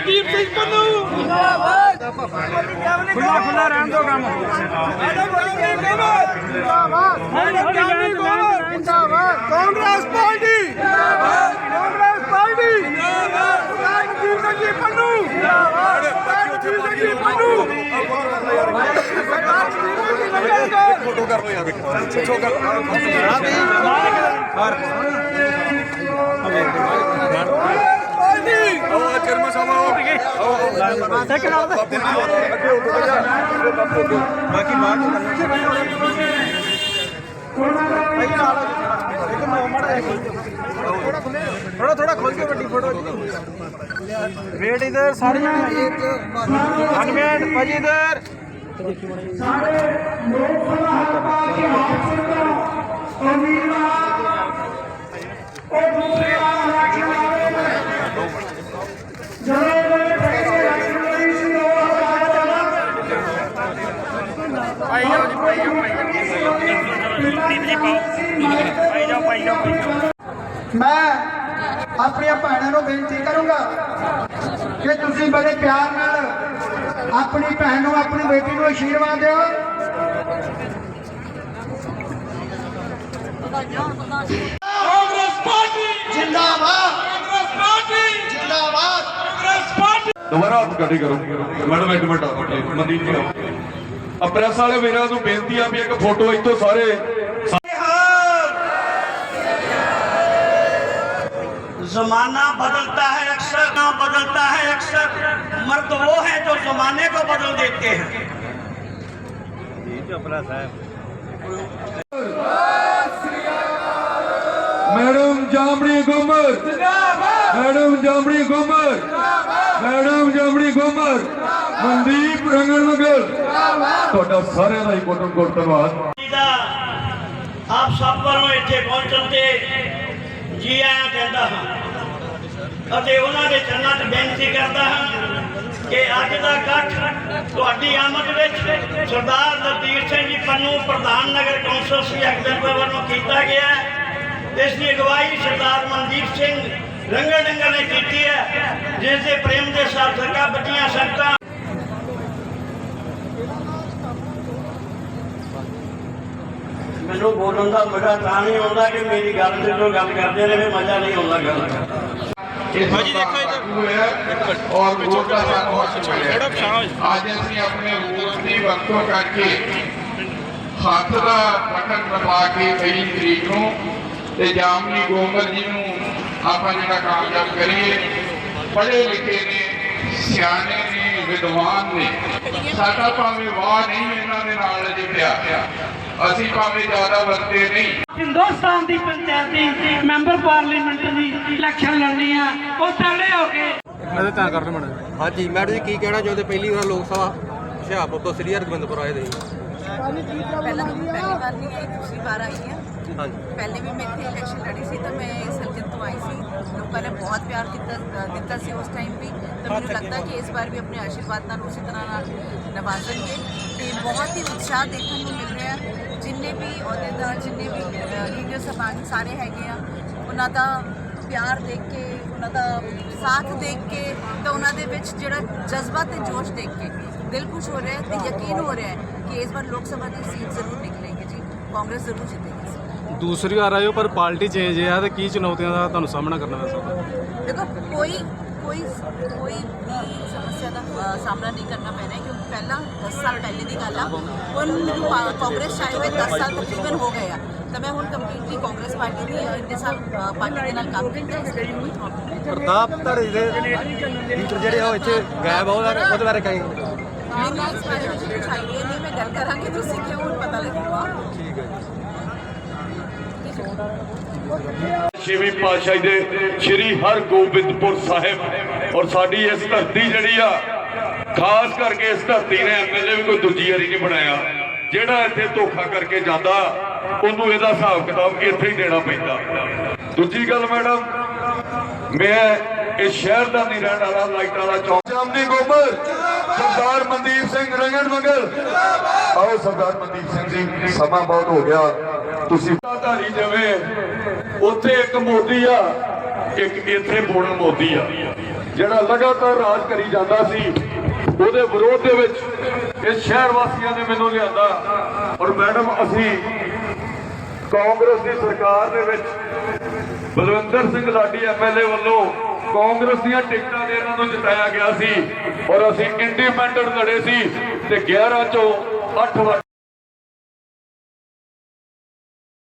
ਮਨਦੀਪ ਸਿੰਘ ਪੰਨੂ। ਖੁੱਲਾ ਖੁੱਲਾ ਰਹਿਣ ਦੋ ਕੰਮ। ਕਾਂਗਰਸ ਪਾਰਟੀ। ਜਿੰਦਾਬਾਦ। ਕਾਂਗਰਸ ਪਾਰਟੀ। ਜਿੰਦਾਬਾਦ। ਮਨਦੀਪ ਸਿੰਘ ਜੀ ਪੰਨੂ। ਜਿੰਦਾਬਾਦ ਮਨਦੀਪ ਸਿੰਘ ਪੰਨੂ। ਫੋਟੋ ਕਰ ਲੋ ਯਾਰ। ਪਿੱਛੋਂ ਕਰ। ਪਾਰਟੀ ਉਹ ਚਰਮਾ ਸਾਹਿਬ ਆਓ ਸੈਕਿੰਡ ਆਉ ਅੱਗੇ ਹੋ ਗਿਆ ਬਾਕੀ ਬਾਅਦ ਥੋੜਾ ਥੋੜਾ ਖੋਲ ਕੇ ਵੱਡੀ ਫੋਟੋ ਵੇਟ ਇਧਰ ਸਾਰੀਆਂ ਇੱਕ ਅਨਵੇਟ ਭਾਜੀ ਇਧਰ ਪਾਈ ਮੈਂ ਆਪਣੀਆਂ ਭੈਣਾਂ ਨੂੰ ਬੇਨਤੀ ਕਰੂੰਗਾ ਕਿ ਤੁਸੀਂ ਬੜੇ ਪਿਆਰ ਨਾਲ ਆਪਣੀ ਭੈਣ ਨੂੰ, ਆਪਣੀ ਬੇਟੀ ਨੂੰ ਆਸ਼ੀਰਵਾਦ ਦਿਓ। ਕਾਂਗਰਸ ਪਾਰਟੀ ਜਿੰਦਾਬਾਦ। ਕਾਂਗਰਸ ਪਾਰਟੀ ਜਿੰਦਾਬਾਦ। ਕਾਂਗਰਸ ਪਾਰਟੀ ਦੁਬਾਰਾ ਹੱਥ ਗੱਡੀ ਕਰੋ। ਮੈਡਮ, ਇੱਕ ਮਿੰਟ ਮਨਦੀਪ ਜੀ ਆ ਪ੍ਰੈਸ ਵਾਲੇ ਵੀਰਾਂ ਨੂੰ ਬੇਨਤੀ ਆ ਵੀ ਇੱਕ ਫੋਟੋ ਇੱਥੋਂ ਸਾਰੇ जमाना बदलता है अक्सर ना बदलता है अक्सर मर्द वो है जो जमाने को बदल देते हैं madam Jamni Gummar madam Jamni Gummar madam Jamni Gummar Mandeep ਰੰਗਣ ਮਗਲ ਤੁਹਾਡਾ ਸਾਰਿਆਂ ਦਾ ਹੀ ਕੋਟਮ ਕੋਟ ਧੰਨਵਾਦ ਦਾ ਆਪ ਸਭ ਵੱਲੋਂ ਇੱਥੇ ਪਹੁੰਚਣ ਤੇ ਜੀ ਆਇਆਂ ਕਹਿੰਦਾ ਹਾਂ ਅਤੇ ਉਹਨਾਂ ਦੇ ਚਰਨਾਂ 'ਚ ਬੇਨਤੀ ਕਰਦਾ ਹਾਂ ਕਿ ਅੱਜ ਦਾ ਇਕੱਠ ਤੁਹਾਡੀ ਆਮਦ ਵਿੱਚ ਸਰਦਾਰ ਨਰਦੀਪ ਸਿੰਘ ਜੀ ਪੰਨੂ ਪ੍ਰਧਾਨ ਨਗਰ ਕੌਂਸਲ ਸ੍ਰੀ ਅਕਬਰਪੁਰ ਵੱਲੋਂ ਕੀਤਾ ਗਿਆ ਹੈ। ਇਸ ਦੀ ਅਗਵਾਈ ਸਰਦਾਰ ਮਨਦੀਪ ਸਿੰਘ ਰੰਗੜ ਡੰਗਰ ਨੇ ਕੀਤੀ ਹੈ, ਜਿਸ ਦੇ ਪ੍ਰੇਮ ਦੇ ਸਾਥਕਾਂ ਬੱਚੀਆਂ ਸੰਗਤਾਂ ਮੈਨੂੰ ਬੋਲਣ ਦਾ ਮਜ਼ਾ ਤਾਂ ਨਹੀਂ ਆਉਂਦਾ ਕਿ ਮੇਰੀ ਗੱਲ ਤੇ ਜੋ ਗੱਲ ਕਰਦੇ ਨੇ ਵੀ ਮਜ਼ਾ ਨਹੀਂ ਆਉਂਦਾ ਗੱਲ ਕਰਨ ਭਾਜੀ ਦੇਖੋ ਔਰ ਵੋਟ ਦਾ ਸਾਨੂੰ ਹੱਕ ਮਿਲਿਆ। ਅੱਜ ਅਸੀਂ ਆਪਣੇ ਵੋਟ ਦੀ ਵਰਤੋਂ ਕਰਕੇ ਹੱਥ ਦਾ ਬਟਨ ਦਬਾ ਕੇ 23 ਤਰੀਕ ਨੂੰ ਤੇ ਜਾਮਨੀ ਗੋਮਲ ਜੀ ਨੂੰ ਆਪਾਂ ਜਿਹੜਾ ਕਾਮਯਾਬ ਕਰੀਏ ਪੜ੍ਹੇ ਲਿਖੇ ਨੇ ਸਿਆਣੇ ਨੇ ਵਿਦਵਾਨ ਨੇ। ਸਾਡਾ ਭਾਵੇਂ ਵਾਹ ਨਹੀਂ ਇਹਨਾਂ ਦੇ ਨਾਲ ਅਜੇ ਪਿਆ। ਅਸੀਂ ਭਾਵੇਂ ਜ਼ਿਆਦਾ ਵਰਤੇ ਨਹੀਂ। ਹਿੰਦੁਸਤਾਨ ਦੀ ਪੰਚਾਇਤੀ ਮੈਂਬਰ ਪਾਰਲੀਮੈਂਟ ਦੀ ਇਲੈਕਸ਼ਨ ਲੜਨੀ ਆ ਉਹ ਤਗੜੇ ਹੋ ਕੇ। ਹਾਂਜੀ ਮੈਡਮ ਜੀ ਕੀ ਕਹਿਣਾ ਚਾਹੁੰਦੇ? ਪਹਿਲੀ ਵਾਰ ਲੋਕ ਸਭਾ ਹੁਸ਼ਿਆਰਪੁਰ ਤੋਂ ਸ੍ਰੀ ਹਰਗੋਬਿੰਦਪੁਰ ਆਏ ਦੇ ਪਹਿਲਾਂ ਤਾਂ ਮੈਂ ਪਹਿਲੀ ਵਾਰ ਨਹੀਂ ਆਈ ਦੂਸਰੀ ਵਾਰ ਆਈ ਹਾਂ ਹਾਂਜੀ। ਪਹਿਲੇ ਵੀ ਮੈਂ ਇੱਥੇ ਇਲੈਕਸ਼ਨ ਲੜੀ ਸੀ ਤਾਂ ਮੈਂ ਇਸ ਹਲਕੇ ਤੋਂ ਆਈ ਸੀ। ਲੋਕਾਂ ਨੇ ਬਹੁਤ ਪਿਆਰ ਕੀਤਾ ਦਿੱਤਾ ਸੀ ਉਸ ਟਾਈਮ ਵੀ। ਤਾਂ ਮੈਨੂੰ ਲੱਗਦਾ ਕਿ ਇਸ ਵਾਰ ਵੀ ਆਪਣੇ ਆਸ਼ੀਰਵਾਦ ਨਾਲ ਉਸੇ ਤਰ੍ਹਾਂ ਨਾਲ ਨਵਾਜ਼ਣਗੇ। ਤੇ ਬਹੁਤ ਹੀ ਉਤਸ਼ਾਹ ਦੇਖਣ ਨੂੰ ਮਿਲ ਰਿਹਾ। ਜਿੰਨੇ ਵੀ ਅਹੁਦੇਦਾਰ ਜਿੰਨੇ ਵੀ ਲੀਡਰ ਸਭਾਨ ਸਾਰੇ ਹੈਗੇ ਆ ਉਹਨਾਂ ਦਾ ਪਿਆਰ ਦੇਖ ਕੇ ਉਹਨਾਂ ਦਾ ਸਾਥ ਦੇਖ ਕੇ ਤਾਂ ਉਹਨਾਂ ਦੇ ਵਿੱਚ ਜਿਹੜਾ ਜਜ਼ਬਾ ਤੇ ਜੋਸ਼ ਦੇਖ ਕੇ ਦਿਲ ਖੁਸ਼ ਹੋ ਰਿਹਾ ਹੈ ਤੇ ਯਕੀਨ ਹੋ ਰਿਹਾ ਹੈ ਕਿ ਇਸ ਵਾਰ ਲੋਕ ਸਭਾ ਦੀ ਸੀਟ ਜ਼ਰੂਰ ਨਿਕਲੇਗੀ ਜੀ ਕਾਂਗਰਸ ਜ਼ਰੂਰ ਜਿੱਤੇਗੀ ਦੂਸਰੀ ਵਾਰ ਆਇਓ ਪਰ ਪਾਰਟੀ ਚੇਂਜ ਹੈ ਤੇ ਕੀ ਚੁਣੌਤੀਆਂ ਦਾ ਤੁਹਾਨੂੰ ਸਾਹਮਣਾ ਕਰਨਾ ਪੈ ਸਕਦਾ ਦੇਖੋ ਕੋਈ ਕੋਈ ਕੋਈ ਵੀ ਸਮੱਸਿਆ ਦਾ ਅ, ਸਾਹਮਣਾ ਨਹੀਂ ਕਰਨਾ ਪੈਣਾ ਹੈ ਕਿਉਂਕਿ ਪਹਿਲਾਂ 10 ਸਾਲ ਪਹਿਲੇ ਦੀ ਗੱਲ ਆ। ਹੁਣ ਮੈਨੂੰ ਪਾ- ਕਾਂਗਰਸ ਚਾਹੇ ਹੋਏ 10 ਸਾਲ ਤਕਰੀਬਨ ਹੋ ਗਏ ਆ। ਤਾਂ ਮੈਂ ਹੁਣ ਕੰਪਲੀਟਲੀ ਕਾਂਗਰਸ ਪਾਰਟੀ ਦੀ ਇੰਨੇ ਸਾਲ ਅ, ਪਾਰਟੀ ਦੇ ਨਾਲ ਕੰਮ ਕੀਤਾ ਇਸ ਲਈ ਕੋਈ ਪ੍ਰੋਬਲਮ ਨਹੀਂ ਪ੍ਰਤਾਪ ਧੜੇ ਦੇ ਲੀਡਰ ਜਿਹੜੇ ਉਹ ਇੱਥੇ ਗਾਇਬ ਆ ਉਹਦਾ ਉਹਦੇ ਬਾਰੇ ਕਹੀਂ। ਮੈਨੂੰ ਇਸ ਬਾਰੇ ਵਿੱਚ ਕੁਝ ਆਈਡੀਆ ਨਹੀਂ ਮੈਂ ਗੱਲ ਕਰਾਂਗੀ ਤੁਸੀਂ ਕਿਉਂ ਹੁਣ ਪਤਾ ਲੱਗੇਗਾ ਠੀਕ ਹੈ ਜੀ ਛੇਵੀਂ ਪਾਤਸ਼ਾਹੀ ਦੇ ਸ੍ਰੀ ਹਰਗੋਬਿੰਦਪੁਰ ਸਾਹਿਬ। ਔਰ ਸਾਡੀ ਇਸ ਧਰਤੀ ਜਿਹੜੀ ਆ, ਖਾਸ ਕਰਕੇ ਇਸ ਧਰਤੀ ਨੇ ਐਮਐਲਏ ਵੀ ਕੋਈ ਦੂਜੀ ਵਾਰੀ ਨਹੀਂ ਬਣਾਇਆ। ਜਿਹੜਾ ਇੱਥੇ ਧੋਖਾ ਕਰਕੇ ਜਾਂਦਾ, ਉਹਨੂੰ ਇਹਦਾ ਹਿਸਾਬ ਕਿਤਾਬ ਇੱਥੇ ਹੀ ਦੇਣਾ ਪੈਂਦਾ। ਦੂਜੀ ਗੱਲ ਮੈਡਮ, ਮੈਂ ਇਸ ਸ਼ਹਿਰ ਦਾ ਨਹੀਂ ਰਹਿਣ ਵਾਲਾ, ਲਾਈਟ ਵਾਲਾ ਚੌਂਕ। ਜਾਮਨੀ ਗੋਬਰ, ਸਰਦਾਰ ਮਨਦੀਪ ਸਿੰਘ ਰੰਗਣ ਮੰਗਲ। ਆਓ ਸਰਦਾਰ ਮਨਦੀਪ ਸਿੰਘ ਜੀ, ਸਮਾਂ ਬਹੁਤ ਹੋ ਗਿਆ। ਤੁਸੀਂ ਧਾਰੀ ਜਿਵੇਂ, ਉੱਥੇ ਇੱਕ ਮੋਦੀ ਆ, ਇੱਕ ਇੱਥੇ ਬੋੜਨ ਮੋਦੀ ਆ। ਜਿਹੜਾ ਲਗਾਤਾਰ ਰਾਜ ਕਰੀ ਜਾਂਦਾ ਸੀ, ਉਹਦੇ ਵਿਰੋਧ ਦੇ ਵਿੱਚ ਇਸ ਸ਼ਹਿਰ ਵਾਸੀਆਂ ਨੇ ਮੈਨੂੰ ਲਿਆਂਦਾ। ਔਰ ਮੈਡਮ, ਅਸੀਂ ਕਾਂਗਰਸ ਦੀ ਸਰਕਾਰ ਦੇ ਵਿੱਚ ਬਲਵਿੰਦਰ ਸਿੰਘ ਲਾਡੀ ਐਮਐਲਏ ਵੱਲੋਂ ਕਾਂਗਰਸ ਦੀਆਂ ਟਿਕਟਾਂ ਦੇ ਇਹਨਾਂ ਨੂੰ ਜਿਤਾਇਆ ਗਿਆ ਸੀ। ਔਰ ਅਸੀਂ ਇੰਡੀਪੈਂਡੈਂਟ ਲੜੇ ਸੀ ਤੇ 11 ਚੋਂ 8 ਵੋਟ